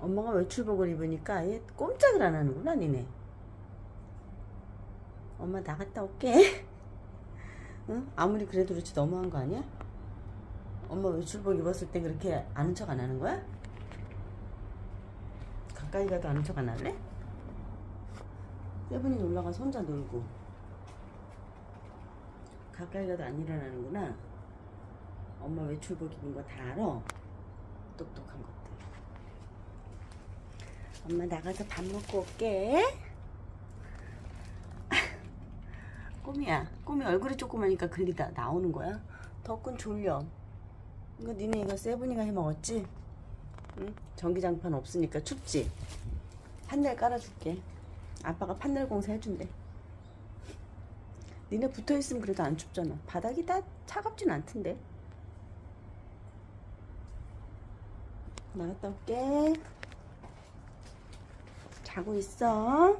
엄마가 외출복을 입으니까 얘 꼼짝을 안 하는구나 니네 엄마 나갔다 올게 응? 아무리 그래도 그렇지 너무한 거 아니야? 엄마 외출복 입었을 때 그렇게 아는 척 안 하는 거야? 가까이 가도 아는 척 안 할래? 세븐이 놀러가서 혼자 놀고 가까이 가도 안 일어나는구나 엄마 외출복 입은 거 다 알아 똑똑한 것들 엄마 나가서 밥 먹고 올게. 꼬미야. 꼬미 얼굴이 조그마니까 글리다 나오는 거야? 덕분 졸려. 이거 니네 이거 세븐이가 해 먹었지? 응? 전기장판 없으니까 춥지? 판넬 깔아줄게. 아빠가 판넬 공사 해준대. 니네 붙어있으면 그래도 안 춥잖아. 바닥이 다 차갑진 않던데. 나갔다 올게 자고 있어